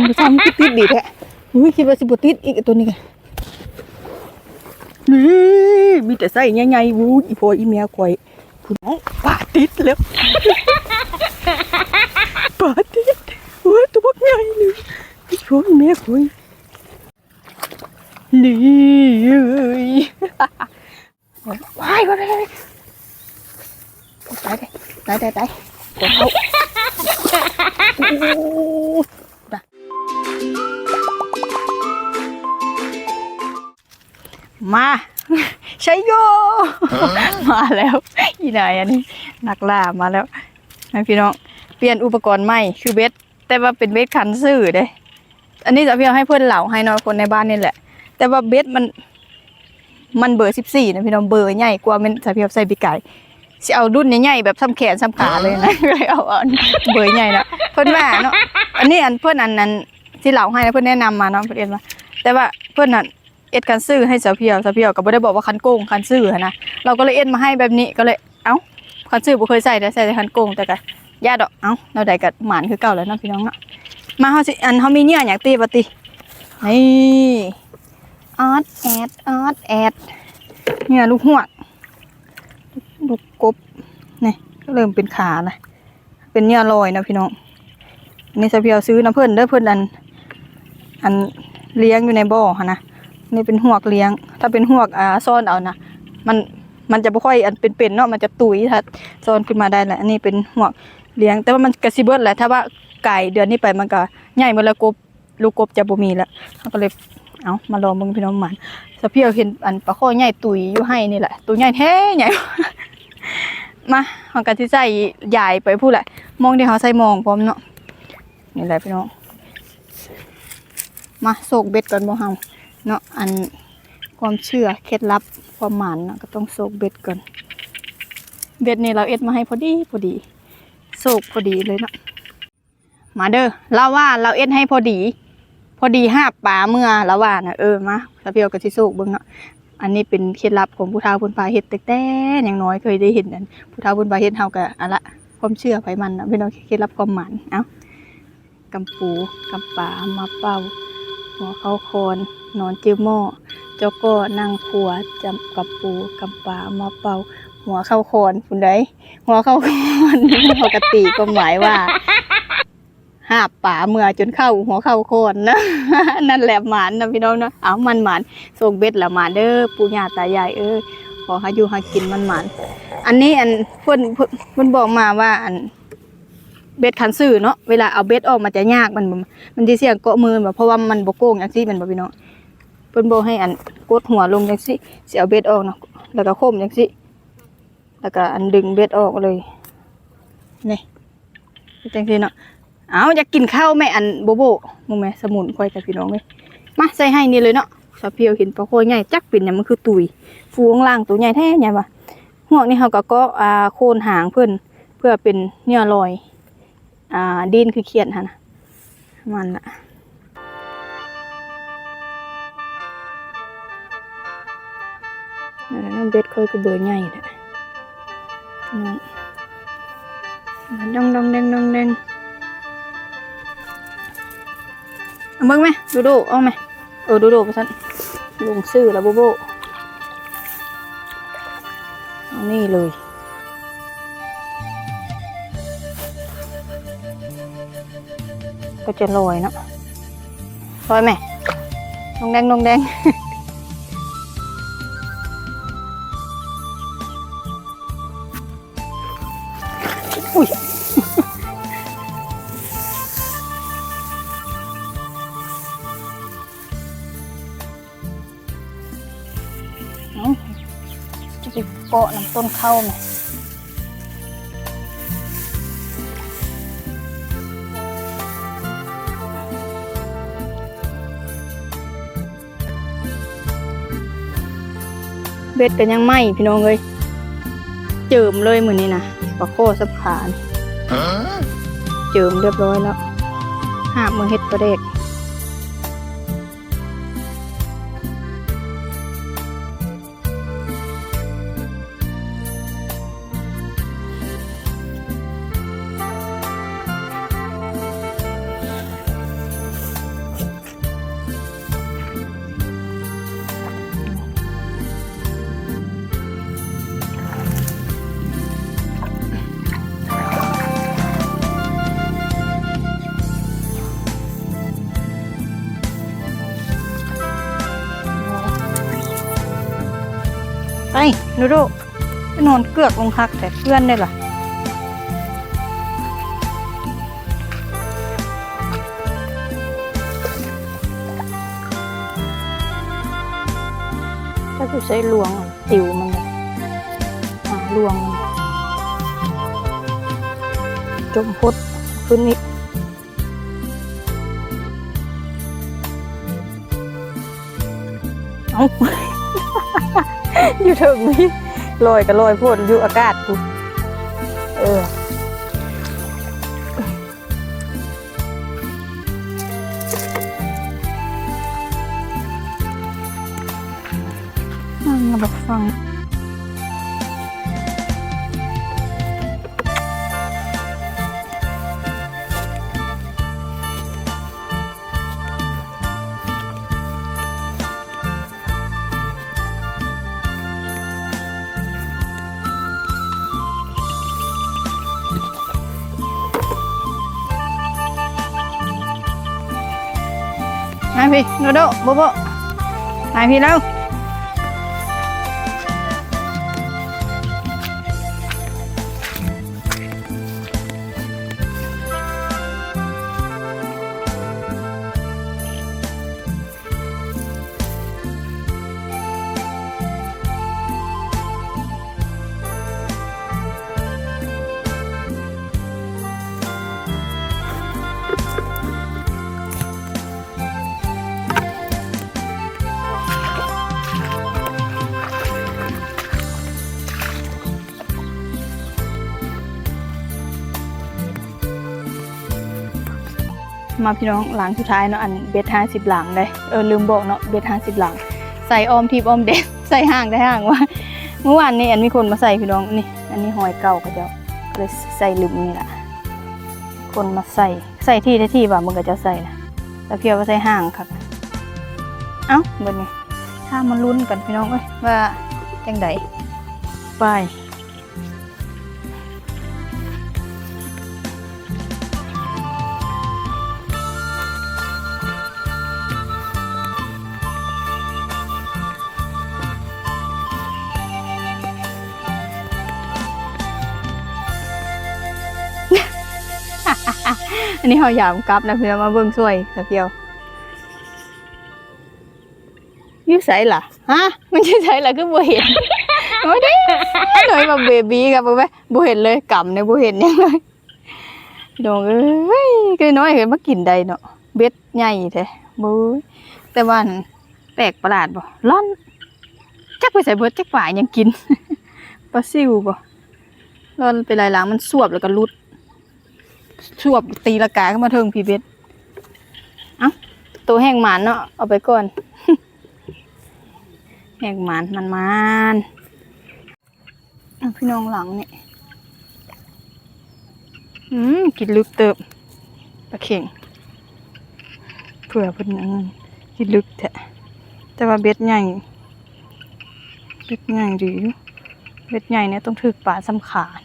านผู้ชายมันคือติดดีแท้อุ้ยคิดว่าสิบ่ติดอีกไอ้ตัวนี้กันนี่มีแต่ไส้ใหญ่ๆวู้ยอีพ่ออีเมียข่อยผู้น้องปลาติดแล้วปลาติดเว้ยตัวบักใหญ่เลยอีพ่ออีเมียข่อยนี่เอ้ยว้ายก็ได้ตายเลยตายตายตายกดเขาโอ้โหน่ะ มาใช้โย มาแล้วอีนายอันนี้นักล่ามาแล้วนะพี่น้องเปลี่ยนอุปกรณ์ใหม่คือเบ็ดแต่ว่าเป็นเบ็ดคันซื่อเด้ อันนี้จะพี่เอาให้เพื่อนเหล่าให้น้อยคนในบ้านนี่แหละ แต่ว่าเบ็ดมัน มันเบอร์สิบสี่นะพี่น้องเบอร์ใหญ่กว่ามันสาพีบใส่ปีกไก่สิเอารุ่นใหญ่ๆแบบซ้ำแขนซ้ำขาเลยนะก็เลยเอาอันเบอร์ใหญ่นะเพิ่นว่าเนาะอันนี้อันเพิ่นอันนั้น ที่เราให้นะเพิ่อนแนะนำมาเนาะเพิ่นเอ็นมาแต่ว่าเพิ่อนน่ะเอ็ดคันซื้อให้สาเพียวสาเพียวก็บ่ได้บอกว่าคันโกงคันซื้อนะเราก็เลยเอ็ดมาให้แบบนี้ก็เลยเอ้าคันซื้อบ่เคยใส่แต่ใส่แต่คันโกงแต่ก็ย่าดอกเอ้าเราได้กับหมานคือเก่าแล้วเนาะพี่น้องเนาะมาเฮาสิอันเฮามีเนี่ยอยากตีบ่ตินี่ออดแอดออดแอดเนี่ยลูกหัวกลูกกบนี่ก็เริ่มเป็นขาละเป็นเนี่ยลอยนะพี่น้องอันนี่สเพียวซื้อนะเพื่อนเด้อเพื่อนอัน อันเลี้ยงอยู่ในบ่อค่ะนะนี่เป็นหวกเลี้ยง ถ้าเป็นหวกอ่าซ่อนเอานะมันมันจะไม่ค่อยอันเป็นๆเนาะมันจะตุยถ้าซ่อนขึ้นมาได้แหละอันนี้เป็นหวกเลี้ยง แต่ว่ามันกระซิบเบิดแหละถ้าว่าไก่เดือนนี้ไปมันก็ใหญ่หมดแล้วกบลูกกบจะบ่มีแล้วเขาก็เลยเอามาลองมึงพี่น้องหมันสะเพียวเห็นอันปลาข้อใหญ่ตุยอยู่ให้นี่แหละตัวใหญ่แท้ใหญ่มาเฮากันที่ใส่ใหญ่ไปพูดแหละมองที่เขาใส่มองพร้อมเนาะนี่แหละพี่น้อง มาโศกเบ็ดก่อนบ่เฮาเนาะอันความเชื่อเคล็ดลับความหมานเนาะก็ต้องโศกเบ็ดก่อน เบ็ดนี่เราเอ็ดมาให้พอดีพอดีโศกพอดีเลยเนาะมาเด้อเราว่าเราเอ็ดให้พอดี พอดีห้าปลาเมื่อละว่านะเออมาสะเพียวกับชิโซกเบิ่งเนาะอันนี้เป็นเคล็ดลับของผู้เฒ่าผู้ปลาเฮ็ดแต่แต่อย่างน้อยเคยได้เห็นอันผู้เฒ่าผู้ปลาเฮ็ดเฮาก็อะละความเชื่อไผมันนะเป็นเอาเคล็ดลับความหมันเอ้ากำปูกำปามาเป่า หัวเขาโคนนอนจิ้วหม้อเจ้าก็นั่งขัวจำกับปูกำปลามาเป่า หัวเข้าโคนคุณไดหัวเข้าโคนปกติก็หมายว่าหาบป่าเมื่อจนเข้าหัวเข้าโคนนะ นั่นแหละหมานนะพี่น้องนะเอามันหมานส่งเบ็ดละหมานเด้อปู่ย่าตายายเอ้ยขอให้อยู่ให้กินมันหมาน อันนี้อันเพิ่อนเพิ่นเพิ่นบอกมาว่าอัน เบ็ดคันซื้อเนาะเวลาเอาเบ็ดออกมาจะยากมันบ่มันสิเสี่ยงเกาะมือแบบเพราะว่ามันบ่โก่งจังซี่มันบ่พี่น้องเพิ่นบให้อันกดหัวลงจังซี่สิเอาเบ็ดออกเนาะแล้วก็โค้มจังซี่แล้วก็อันดึงเบ็ดออกเลยนี่จังซี่เนาะเอาอยากกินข้าวแม่อันโบโบมึงแม่สมุนควายกับพี่น้องเลยมาใส่ให้นี่เลยเนาะสาเพียวเห็นปลาโคใหญ่จักเป็นเนี่ยมันคือตุยฟูงล่างตัวใหญ่แท้ใหญ่ปะห่วงนี่เขาก็ก็อ่าโคนหางเพื่อนเพื่อเป็นเนี่ยลอย อ่าดินคือเขียนฮะนะมันละนั่นนะน้ำเบ็ดเคยก็เบอร์ใหญ่เลยนั่นดองดองแดงดองแดงเอาเบิ่งไหมดูดูเอาไหมเออดูดูไปสั้นลงซื้อแล้วโบโบเอานี่เลย ก็จะลอยเนาะลอยไหมนองแดงนองแดงอุ้ยจะไปเกาะน้ำต้นเข้าไหม บ็ดกันยังไหมพี่น้องเลยเจิมเลยมือนี้นะปลาโคสับขานเจิมเรียบร้อยแล้วหาบมือเฮ็ดประเด็ก ดูดูไปนอนเกือกลงคักแต่เพื่อนได้ล่ะถ้าจะใช้ลวงติวมันเลยหาลวงมันจมพดขึ้นนิดเอา อยู่ถึงนี่ลอยก็ลอยพ่นอยู่อากาศกูเออ พี่โดโดโบโบมาพี่แล้ว มาพี่น้องหลังสุดท้ายเนาะอันเบสห้าสิบหลังเลยเออลืมบอกเนาะเบสห้าสิบหลัง ใส่ออมทีบอมเด็กใส่ห่างได้ห่างว่าเมื่อวานนี้อันมีคนมาใส่พี่น้องนี่ อันนี้หอยเก่าเขาเจะเลยใส่ลืมนี่แหละคนมาใส่ใส่ที่ได้ที่ว่ามึงก็จะใส่นะแต่เพียวว่าใส่ห่างครับเอ้าเบิ่งไงถ้ามันลุ้นกันพี่น้องเอ้ยว่าจังไดไป อันนี้เขายามกลับนะเพื่อนมาเบิ่งช่วยสะเพียวยูใส่ล่ะฮะมันจะใส่ล่ะคือบ่เห็นโอ้ยได้หน่อยมาเบบี้ครับบ่แม่บ่เห็นเลยกำเนี่ยบ่เห็นยังเลยดองเอ้ยก็น้อยเห็นมากินได้เนาะเบ็ดใหญ่แท้บ่แต่ว่าแปลกประหลาดบ่ร้อนจักไปใส่เบิดจักฝ่ายยังกินปลาซิวบ่ร้อนไปหลายหลังมันสวบแล้วก็รุด ชวบตีละกาขึ้นมาเทิงพีเบสเอ้าตัวแห้งหมานเนาะเอาไปก่อน แห้งหมานมันมันพี่น้องหลังนี่อืมกินลึกเติบปลาเข่งเผื่อเพิ่นอันนั้นกินลึกแท้แต่ว่าเบ็ดใหญ่เบ็ดใหญ่ดีอเบ็ดใหญ่เนี่ยต้องถึกป่าสำขาญ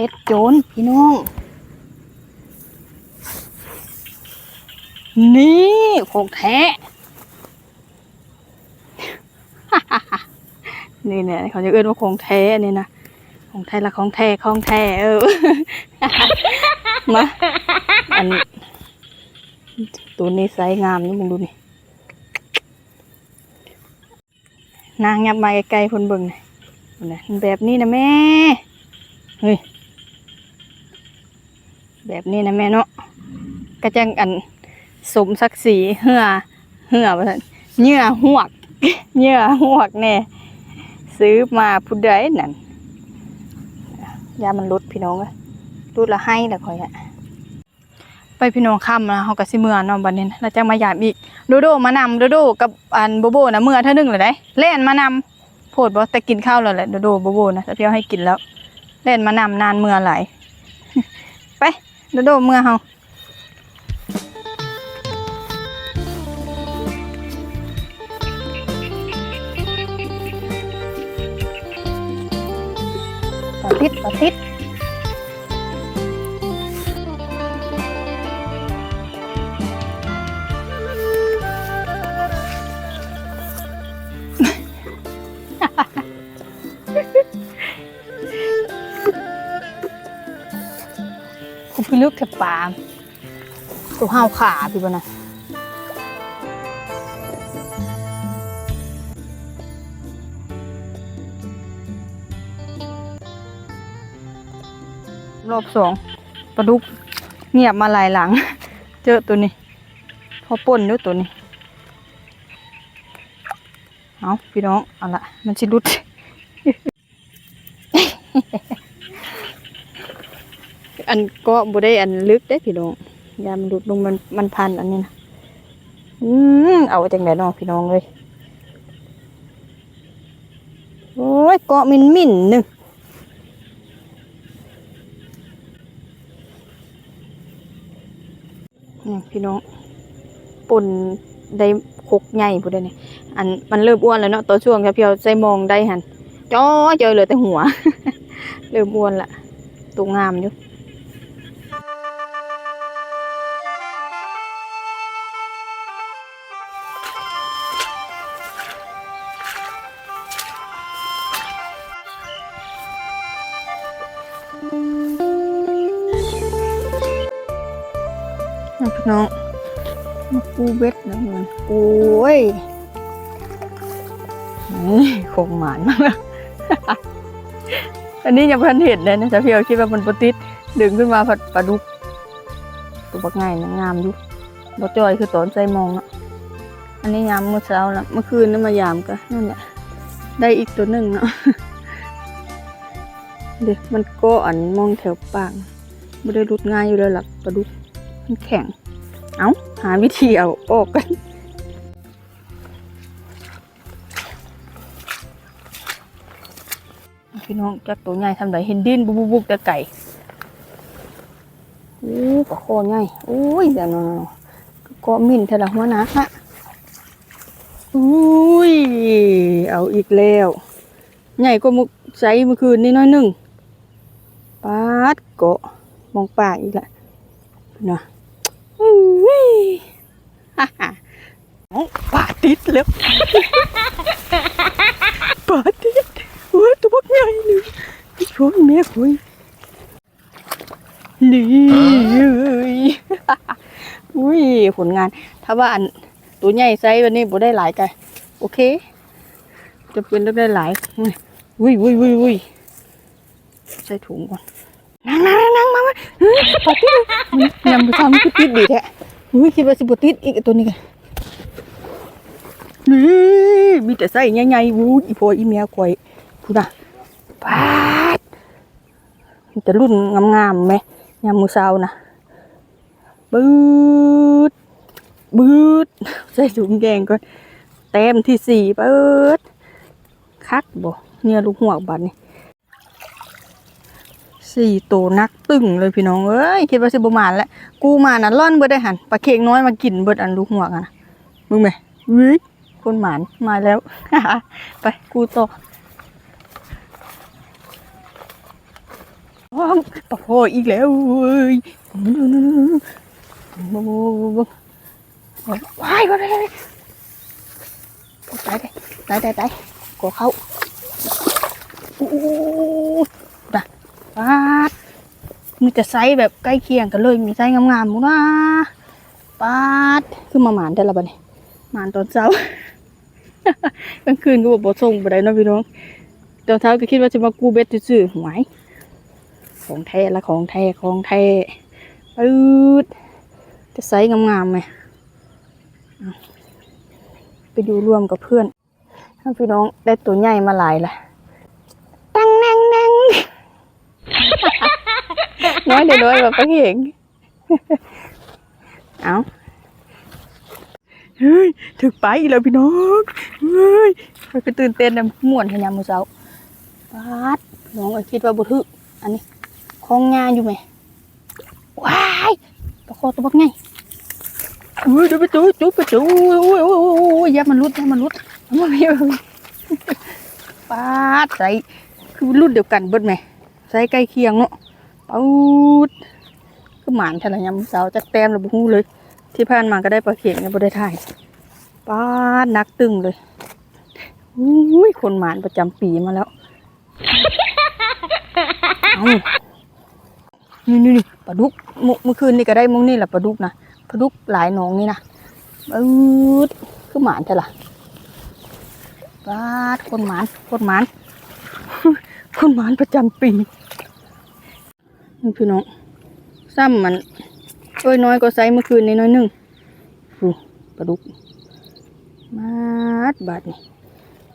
เซ็ตโจนพี่น้อง นี่ของแท้ นี่เนี่ยเขาจะเอื้อนว่าของแท้นี่นะ ของแท้ละของแท้ของแท้เออ มาอันตัวนี้ไซส์งามนี่มึงดูนี่นางยับมาใกลๆคนเบิ่งหน่อยนแบบนี้นะแม่ เฮ้ย แบบนี้นะแม่เนาะกระจังอันสมศักดิ์ศรีเหื่อเหือว่าซั่นเหยื่อหวกเหยื่อหวกแน่ซื้อมาผู้ใดนั่นยามันลดพี่น้องเลยลดละให้ละคอยอะไปพี่น้องค่ำนะเขาก็สิเมื่อนาะบัดนี้นะแล้วจังมายามอีกโดโดมานำโดโดกับอันโบโบนะเมื่อเท่านึงเลยได้เล่นมานำโพดบ่แต่กินข้าวแล้วแหละโดโดโบโบนะแต่เพียวให้กินแล้ว เล่นมานำนานเมื่อไหลาย ไปโดโดเมื่อเฮาปะทิดปะทิด ลึกแค่ปลาตัวห้าวขาพี่บ่นะรอบสองปลาดุกเงียบมาหลายหลัง เจอตัวนี้ พอป่นด้วยตัวนี้ เอาพี่น้อง เอาละมันชิลุด อันก็บ่ได้อันลึกได้พี่น้องยามันหลุดลงมันมันพันอันนี้นะอืมเอาจังไดเน้องพี่น้องเลยโอ้ยเกาะมินมินหนึ่งนี่พี่น้องป่นได้คกใหญ่พูดได้เนี่ยอันมันเริ่มอ้วนแล้วเนาะตัวช่วงครับพี่เอาใจมองได้หันจ้อเจอเลือแต่หัว เริ่มอ้วนละตัวงามอยู่ นะพี่น้องมาปูเบ็ดนะมันโอ้ยนี่คงหมานมากแล้วอันนี้ยังเพิ่นเห็นเลยนะแต่พี่เอาคิดว่ามันปติดดึงขึ้นมาผัดปลาดุกตัวบักง่ายนะงามอยู่บ่จอยคือตอนใจมองอะอันนี้ยามเมื่อเช้าแล้วเมื่อคืนนี่มายามก็นั่นแหละได้อีกตัวหนึ่งเนาะเดี๋ยวมันก็อันมองแถวปากไม่ได้รุดง่ายอยู่เลยหลักปลาดุกมันแข็ง เอาหาวิธีเอาออกกันพี่น้องจักตัวใหญ่ทำไรเห็นดินบุบบุบแต่ไก่โอ้ปลาคอใหญ่โอ้ยเดี๋ยวนะก็มินเทละหัวนะฮะอุ้ยเอาอีกแล้ว ใหญ่กว่ามุกใสเมื่อคืนนี่น้อยหนึ่งปาดเกาะมองปากอีกและนะอุ้ยฮ่าฮ่าโอ้ ป่าติดแล้วป่าติดโอ้ยตัวบักใหญ่เลยช่วยแม่คุยนี่เลยอุ้ยผลงาน ถ้าว่าอันตัวใหญ่ไซส์วันนี้บ่ได้หลายกันโอเค จะเป็นต้องได้หลายอุ้ยอุ้ยอุ้ยอุ้ยใส่ถุงก่อนนั่งนั่งนั่งมามาเฮ้ยปติดยยำไปทำคือติดดีแท้ เฮ้ยคิดว่าสิบติดอีกตัวนี้ไงนี่มีแต่ไส้ใหญ่ๆวูดอีโพอีเมียข่อยพูดนะปาดมีแต่รุ่นงามๆไหมยำมือเช้านะบืดบืดใส่ถุงแดงก่อนเต็มที่สี่เปิดคักบ่เนี่ยลูกหัวบัดนี่ สี่ตัวนักตึงเลยพี่น้องเอ้ยคิดว่าสิบมานแล้วกูมาน่ะล่อนเบิดได้หันปลาเค้กน้อยมากินเบิดอันลูกหัวกันนะมึงไหมวิคนหมานมาแล้วไปกูต่อว้าวปลาโพอีกแล้วเว้ยว้ายว้ายว้ายว้ายตายตายตายตายกอเข้าอู้ ปาดมีแต่ไซส์แบบใกล้เคียงกันเลย มีไซส์งามๆหมูนะปาดคือมาหมานแต่ละบัดนี้หมานตอนเช้ากลางคืนก็บอกบส่งไปได้เนาะพี่น้องตอนเช้าก็คิดว่าจะมากู้เบ็ดซื่อๆหวยของแท้ละของแท้ของแท้ปืดจะไซส์งามๆไหมไปดูรวมกับเพื่อนถ้าพี่น้องได้ตัวใหญ่มาหลายละตั้งนั่งนั่ง น้อยเดี๋ยวน้อยแบบก็เห็นเอาเฮ้ยถึกไปอีกแล้วพี่น้องเฮ้ยมันก็ตื่นเต้นนะม่วนขยามมือเช้าปาดน้องก็คิดว่าบุทึอันนี้คลองงานอยู่ไหมว้ายตะโคตัวบักไงเฮ้ยเดี๋ยวไปจูจูไปจูโอ้ยโอ้ยโอ้ยโอ้ยอย่ามันรุดอย่ามันรุดมันไม่เอาปาดใส่คือรุ่นเดียวกันเบิดไหมใส่ใกล้เคียงเนาะ ปูดก็หมานทะเลยำเสาจักแต้มระบุหูเลย ที่ผ่านมาก็ได้ปลาเข็งเนี่ยบ่ได้ถ่ายป้าดนักตึงเลยอุ้ยคนหมานประจำปีมาแล้วนี่นี่นี่ปลาดุกเมื่อคืนนี่ก็ได้มุงนี่แหละปลาดุกนะปลาดุกหลายหนองนี่นะอืดคือหมานเถอะล่ะปาดคนหมานคนหมานคนหมานประจำปี พี่น้องซ้ำมันโอ้ยน้อยก็ใส่เมื่อคืนนี้น้อยหนึงดูปลาดุกมาดบาดนี่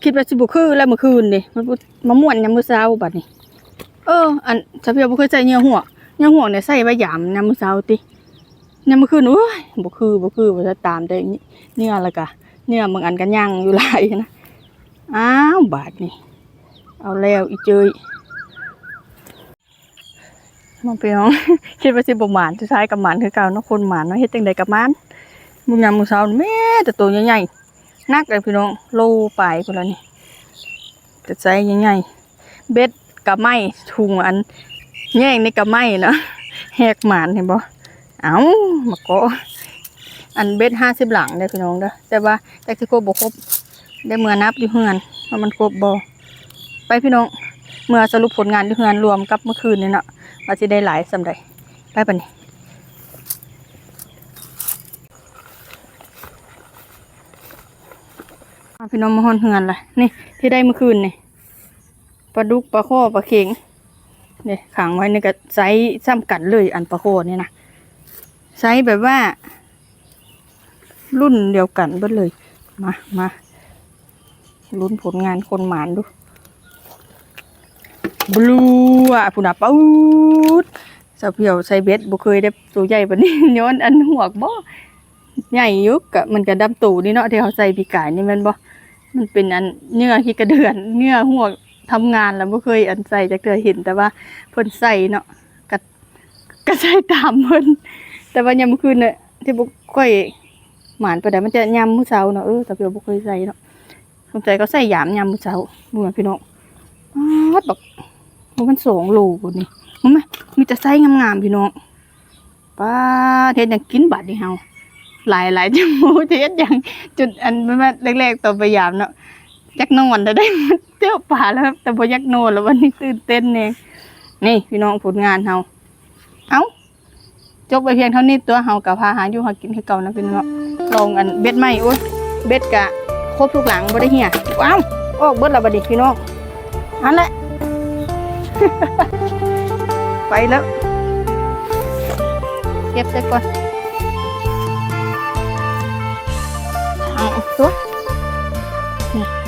คิดว่าสิบุคือแล้วเมื่อคืนนี่มันบ่มาม่วนยามมื้อเช้าบาดนี่เออ อันชาเพียวบ่เคยใส่เหงื่อหัวเหงื่อหัวเนี่ยใส่ไว้ยามยามมื้อเช้าติยามมื้อคืนโอ้ยบ่คือบ่คือบ่จะตามแต่เนื้อละกะเนื้อบางอันก็ย่างอยู่หลายนะอ้าวบาดนี่เอาแล้วอีเจย มาไปน้อง คิดว่าสิบหมานสุดท้ายกับหมานคือเก่าเนาะคนหมานเนาะเฮ็ดจังไดกับหมานมื้อยามมื้อเช้าแม่แต่ตัวใหญ่ๆนักเลยพี่น้องโลปลายพุ่นล้วนี่แต่ใจใหญ่ๆเบ็ดกับไม้ถุงอันแย่งนี่กับไม้เนาะแหกหมานเห็นบ่เอามาก็อันเบ็ดห้าสิบหลังเด้พี่น้องเด้อแต่ว่าแต่คือโครบบ่ครบได้เมื่อนับอยู่เฮือนว่ามันครบบ่ไปพี่น้องเมื่อสรุปผลงานอยู่เฮือนรวมกับเมื่อคืนนี่เนาะ ว่าสิได้หลายสำใดไปปะนี่พี่น้องมาฮอนเฮือนล่ะนี่ที่ได้เมื่อคืนนี่ปลาดุกปลาโคปลาเข็งเนี่ยขังไว้นี่ก็ไซส์ซ้ำกันเลยอันปลาโคเนี่ยนะไซส์แบบว่า รุ่นเดียวกันเบิดเลย มามาลุ้นผลงานคนหมานดู บลูอะผู้น่ะปูดสาวเพียวใส่เบ็ดบ่เคยได้ตัวใหญ่ปานนี้ย้อนอันหัวกบ่ใหญ่ยุกกะมันก็ดำตูนี่เนาะที่เขาใส่ปีกายนี่มันบ่มันเป็นอันเนื้อขี้กระเดือนเนื้อหัวกทำงานแล้วบ่เคยอันใส่จักเทื่อเห็นแต่ว่าเพิ่นใส่เนาะก็ก็ใส่ตามเพิ่นแต่ว่ายามมื้อคืนเนี่ยที่บ่ค่อยหมานไปได้มันจะยามมื้อเช้าเนาะเออแต่เพิ่นบ่เคยใส่เนาะสงสัยก็ใส่ยามยามมื้อเช้าบ่แม่พี่น้องอ๊าดบัก มัน2โลคนนี่มันแม่มีแต่ไส์งามๆพี่น้องป้าเฮ็ดหยังกินบัดนี่เฮาหลายหลายจังหมูเฮ็ดหยังจุดอันมันมาแรกๆตอนไปยามเนาะจักนอนได้ได้เที่ยวป่าแล้วครับแต่พอยักนอนแล้ววันนี้ตื่นเต้นเองนี่พี่น้องผลงานเฮาเอ้าจบไปเพียงเท่านี้ตัวเฮากับพาหาอยู่หากินคือเก่านะพี่น้องลองอันเบ็ดไหมโอ้ยเบ็ดกะครบทุกหลังบ่ได้เหี่ยว้าวออกเบิดและบัดนี้พี่น้องอันแหละ ไปแล้ว เก็บซะก่อนเอาตัวนี่